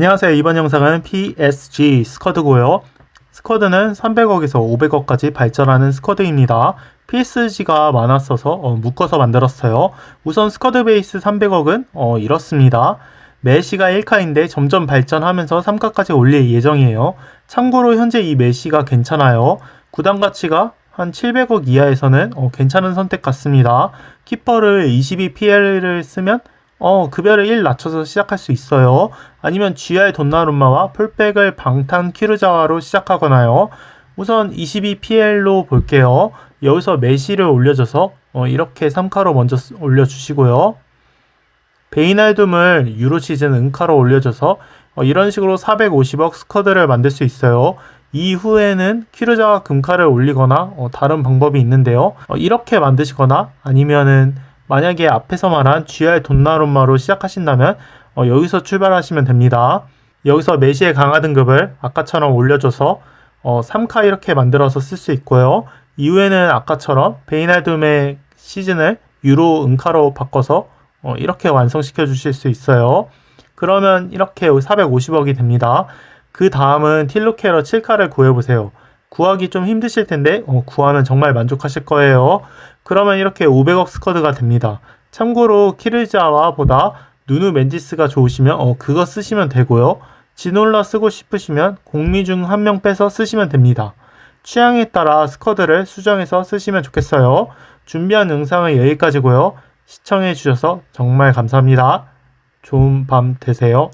안녕하세요. 이번 영상은 PSG 스쿼드고요. 스쿼드는 300억에서 500억까지 발전하는 스쿼드입니다. PSG가 많았어서 어, 묶어서 만들었어요. 우선 스쿼드 베이스 300억은 어, 이렇습니다. 메시가 1카인데 점점 발전하면서 3카까지 올릴 예정이에요. 참고로 현재 이 메시가 괜찮아요. 구단 가치가 한 700억 이하에서는 어, 괜찮은 선택 같습니다. 키퍼를 22PL을 쓰면 어, 급여를 1 낮춰서 시작할 수 있어요. 아니면 GR 돈나룸마와 풀백을 방탄 키르자와로 시작하거나요. 우선 22PL로 볼게요. 여기서 메시를 올려줘서 어, 이렇게 3카로 먼저 쓰- 올려주시고요. 베이날둠을 유로 시즌 은카로 올려줘서 어, 이런 식으로 450억 스쿼드를 만들 수 있어요. 이후에는 키르자와 금카를 올리거나 어, 다른 방법이 있는데요. 어, 이렇게 만드시거나 아니면은 만약에 앞에서 말한 GR 돈나룸마로 시작하신다면 어, 여기서 출발하시면 됩니다. 여기서 메시의 강화 등급을 아까처럼 올려줘서 어, 3카 이렇게 만들어서 쓸 수 있고요. 이후에는 아까처럼 베이날둠의 시즌을 유로 은카로 바꿔서 어, 이렇게 완성시켜 주실 수 있어요. 그러면 이렇게 450억이 됩니다. 그 다음은 틸로케러 7카를 구해보세요. 구하기 좀 힘드실 텐데 어, 구하면 정말 만족하실 거예요. 그러면 이렇게 500억 스쿼드가 됩니다. 참고로 키르자와보다 누누 멘디스가 좋으시면 어, 그거 쓰시면 되고요. 지놀라 쓰고 싶으시면 공미 중 한 명 빼서 쓰시면 됩니다. 취향에 따라 스쿼드를 수정해서 쓰시면 좋겠어요. 준비한 영상은 여기까지고요. 시청해 주셔서 정말 감사합니다. 좋은 밤 되세요.